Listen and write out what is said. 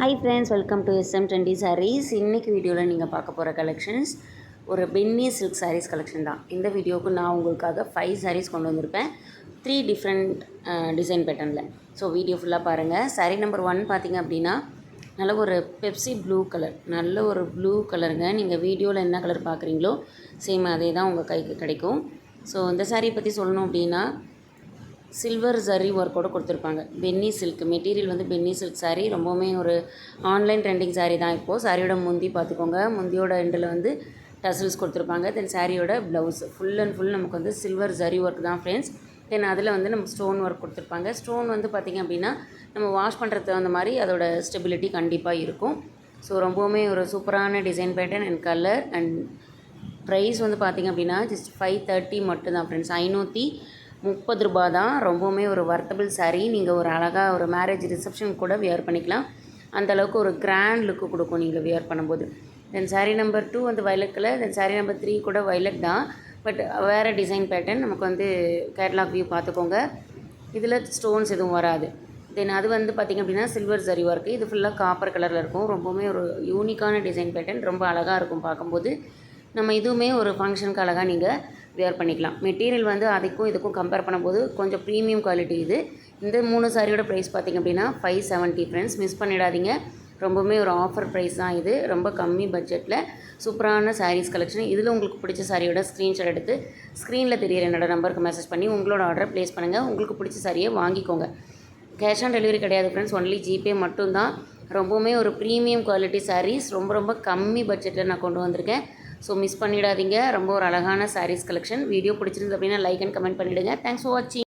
Hi friends welcome to SM twenty sarees இன்றைக்கி வீடியோவில் நீங்கள் பார்க்க போகிற கலெக்ஷன்ஸ் ஒரு பென்னி சில்க் சாரீஸ் கலெக்ஷன் தான். இந்த வீடியோவுக்கு நான் உங்களுக்காக ஃபைவ் சாரீஸ் கொண்டு வந்திருப்பேன். த்ரீ டிஃப்ரெண்ட் டிசைன் பேட்டர்னில் ஸோ வீடியோ ஃபுல்லாக பாருங்கள் சாரீ நம்பர் ஒன் பார்த்தீங்க அப்படின்னா நல்ல ஒரு பெப்சி ப்ளூ கலர் நல்ல ஒரு ப்ளூ கலருங்க நீங்கள் வீடியோவில் என்ன கலர் பார்க்குறீங்களோ சேம் அதே தான் உங்கள் கைக்கு கிடைக்கும். ஸோ இந்த சாரீ பற்றி சொல்லணும் அப்படின்னா சில்வர் ஜரி ஒர்க்கோட கொடுத்துருப்பாங்க. பென்னி சில்க் மெட்டீரியல் வந்து பென்னி சில்க் சாரீ ரொம்பவுமே ஒரு ஆன்லைன் ட்ரெண்டிங் சாரீ தான் இப்போது சாரியோட முந்தி பார்த்துக்கோங்க. முந்தியோட எண்டில் வந்து டசல்ஸ் கொடுத்துருப்பாங்க. தென் சாரியோட ப்ளவுஸ் ஃபுல் அண்ட் ஃபுல் நமக்கு வந்து சில்வர் ஜரி ஒர்க் தான் ஃப்ரெண்ட்ஸ் தென் அதில் வந்து நமக்கு ஸ்டோன் ஒர்க் கொடுத்துருப்பாங்க. ஸ்டோன் வந்து பார்த்திங்க அப்படின்னா நம்ம வாஷ் பண்ணுறது தகுந்த மாதிரி அதோட ஸ்டெபிலிட்டி கண்டிப்பாக இருக்கும். ஸோ ரொம்பவுமே ஒரு சூப்பரான design pattern and colour and price வந்து பார்த்திங்க அப்படின்னா ஜஸ்ட் ஃபைவ் தேர்ட்டி மட்டும்தான் ஃப்ரெண்ட்ஸ் ஐநூற்றி முப்பது ரூபா தான் ரொம்பவுமே ஒரு வர்த்தபிள் சாரீ நீங்கள் ஒரு அழகாக ஒரு மேரேஜ் ரிசப்ஷன் கூட வியர் பண்ணிக்கலாம். அந்தளவுக்கு ஒரு கிராண்ட் லுக்கு கொடுக்கும் நீங்கள் வியர் பண்ணும்போது. தென் சாரீ நம்பர் டூ வந்து violet colour then saree number three கூட வயலட் தான். பட் வேறு டிசைன் பேட்டர்ன் நமக்கு வந்து கேட்லாக் வியூ பார்த்துக்கோங்க. இதில் ஸ்டோன்ஸ் எதுவும் வராது. தென் அது வந்து பார்த்திங்க அப்படின்னா சில்வர் ஜரி ஒர்க்கு இது ஃபுல்லாக காப்பர் கலரில் இருக்கும். ரொம்பவுமே ஒரு யூனிக்கான டிசைன் பேட்டர்ன் ரொம்ப அழகாக இருக்கும் பார்க்கும்போது. நம்ம இதுவுமே ஒரு ஃபங்க்ஷனுக்கு அழகாக நீங்கள் வேர் பண்ணிக்கலாம். மெட்டீரியல் வந்து அதுக்கும் இதுக்கும் கம்பேர் பண்ணும்போது கொஞ்சம் ப்ரீமியம் குவாலிட்டி இது. இந்த மூணு சாரியோட ப்ரைஸ் பார்த்திங்க அப்படின்னா ஃபைவ் செவன்ட்டி ஃப்ரெண்ட்ஸ் மிஸ் பண்ணிடாதீங்க. ரொம்பவுமே ஒரு ஆஃபர் ப்ரைஸ் தான் இது. ரொம்ப கம்மி பட்ஜெட்டில் சூப்பரான சாரீஸ் கலெக்ஷன் இதில் உங்களுக்கு பிடிச்ச சாரியோட ஸ்க்ரீன்ஷாட் எடுத்து ஸ்க்ரீனில் தெரியிற என்னோடய நம்பருக்கு மெசேஜ் பண்ணி உங்களோட ஆர்டர் ப்ளேஸ் பண்ணுங்கள் உங்களுக்கு பிடிச்ச சாரியை வாங்கிக்கோங்க. கேஷ் ஆன் டெலிவரி கிடையாது ஃப்ரெண்ட்ஸ் ஒன்லி ஜிபே மட்டும்தான். ரொம்பவுமே ஒரு ப்ரீமியம் குவாலிட்டி சாரீஸ் ரொம்ப ரொம்ப கம்மி பட்ஜெட்டில் நான் கொண்டு வந்திருக்கேன். ஸோ மிஸ் பண்ணிடாதீங்க. ரொம்ப ஒரு அழகான சாரீஸ் கலெக்ஷன் வீடியோ பிடிச்சிருந்து அப்படின்னா லைக் அண்ட் கமெண்ட் பண்ணிவிடுங்க தேங்க்ஸ் ஃபார் வாட்சிங்